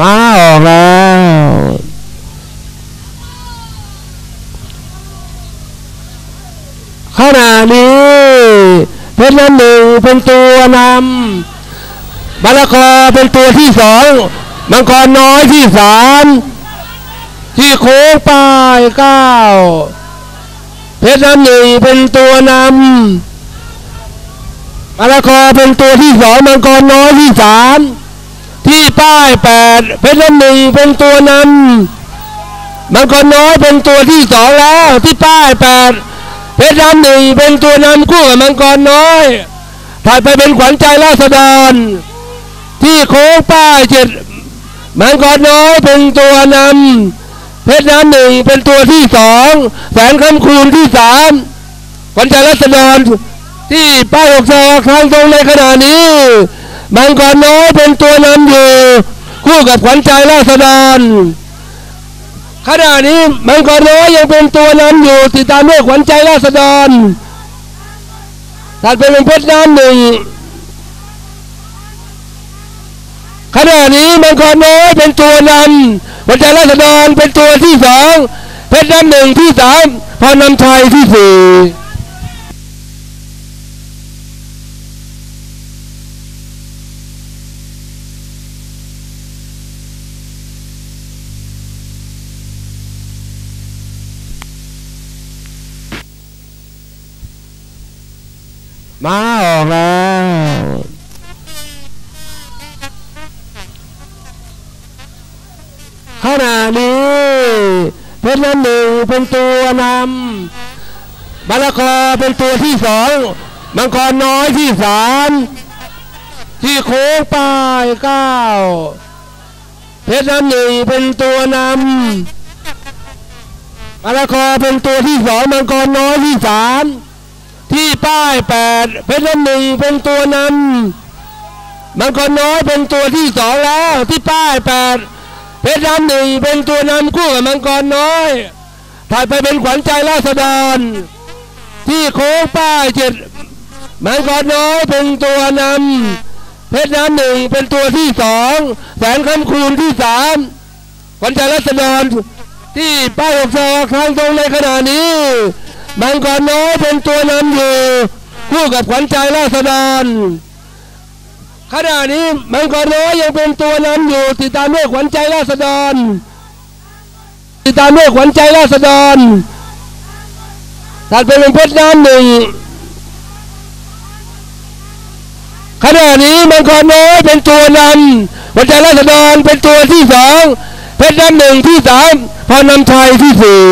มาออกแล้วขณะนี้เพชรน้ำหนึ่งเป็นตัวนำบาลคอเป็นตัวที่สองมังกรน้อยที่สามที่โค้งป้ายเก้าเพชรน้ำหนึ่งเป็นตัวนำบาลคอเป็นตัวที่สองมังกรน้อยที่สาม ที่ป้ายแปดเพชรน้ำหนึ่งเป็นตัวนำมังกรน้อยเป็นตัวที่สองแล้วที่ป้ายแปดเพชรดำหนึ่งเป็นตัวนำคู่กับมังกรน้อยถัดไปเป็นขวัญใจราษฎร ที่โค้งป้ายเจ็ดมังกรน้อยเป็นตัวนำเพชรน้ำหนึ่งเป็นตัวที่สองแสนคำคูณที่สามขวัญใจราษฎรที่ป้ายหกซอกทางตรงในขณะนี้ มังกรน้อยเป็นตัวนำอยู่ คู่กับขวัญใจราษฎรขณะนี้มังกรน้อยยังเป็นตัวนำอยู่ติดตามด้วยขวัญใจราษฎรถัดไปเป็นเพชรน้ำหนึ่งขณะนี้มังกรน้อยเป็นตัวนำขวัญใจราษฎรเป็นตัวที่สองเพชรน้ำหนึ่งที่สามพรนำชัยที่สี่ มาออกแล้วขณะนี้เพชรน้ำหนึ่งเป็นตัวนำบาลคอเป็นตัวที่สองมังกรน้อยที่สามที่โค้งป้ายเก้าเพชรน้ำหนึ่งเป็นตัวนำบาลคอเป็นตัวที่สองมังกรน้อยที่สาม ที่ป้ายแปดเพชรน้ำหนึ่งเป็นตัวนำมังกรน้อยเป็นตัวที่สองแล้วที่ป้ายแปดเพชรน้ำหนึ่งเป็นตัวนำคู่กับมังกรน้อยถัดไปเป็นขวัญใจราษฎรที่โค้งป้ายเจ็ดมังกรน้อยเป็นตัวนำเพชรน้ำหนึ่งเป็นตัวที่สองแสนคำคูณที่สามขวัญใจราษฎรที่ป้ายหกซอกทางตรงในขณะนี้ มังกรน้อยเป็นตัวนำอยู่ คู่กับขวัญใจราษฎรขณะนี้มังกรน้อยยังเป็นตัวนำอยู่ ติดตามด้วยขวัญใจราษฎร ติดตามด้วยขวัญใจราษฎรถัดไปเป็นเพชรน้ำหนึ่งขณะนี้มังกรน้อยเป็นตัวนำขวัญใจราษฎรเป็นตัวที่สองเพชรน้ำหนึ่งที่สามพรนำชัยที่สี่